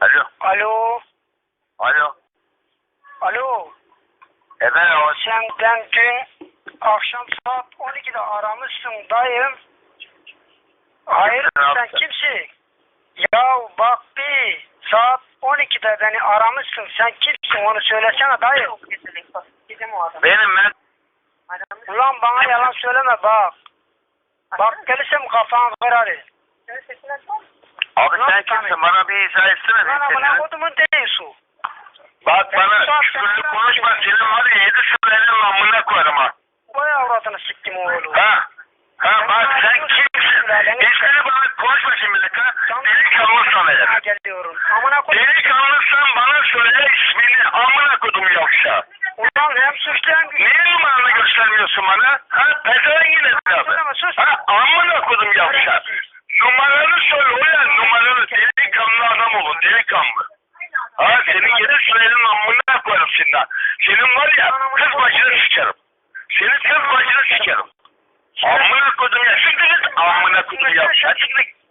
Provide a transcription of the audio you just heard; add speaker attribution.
Speaker 1: Alo.
Speaker 2: Alo.
Speaker 1: Alo.
Speaker 2: Alo.
Speaker 1: Efendim o
Speaker 2: Sen ben dün akşam saat 12'de aramışsın dayım. Hayır sen
Speaker 1: yaptın?
Speaker 2: kimsin? Ya bak bir saat 12'de beni aramışsın. Sen kimsin onu söylesene dayı.
Speaker 1: benim ben
Speaker 2: Ulan bana yalan söyleme bak. Bak gelirsem kafan kırarı.
Speaker 1: abi
Speaker 2: Nasıl
Speaker 1: sen kimsin bana bir izah etsene
Speaker 2: Lan amına kodumun değilsin.
Speaker 1: Bak
Speaker 2: Ben
Speaker 1: bana küfürlü konuşma senin var ya yedi sürenin amına koyarım ha.
Speaker 2: Vay avradını siktim oğlum.
Speaker 1: Ha? Ha bak sen kimsin? İsmini bana konuşma şimdi bir dakika. Delikanlısın eğer.
Speaker 2: Geliyorum. Amına kodum.
Speaker 1: Delikanlısın bana söyle ismini amına kodum yoksa.
Speaker 2: Ulan hem suçlu hem güçlü.
Speaker 1: Niye numaranı göstermiyorsun bana? Ha pezevengin evladı.
Speaker 2: Söyleme, sus.
Speaker 1: Ha amına kodum yoksa. Numaranı söyle ulan numaranı. Delikanlı adam olun delikanlı. Ha senin yedi sürenin amına koyarım ha. Senin var ya kız başını sikerim. Senin kız başını sikerim. Amına kodum ya. Siktir. Amına kodum ya. Git.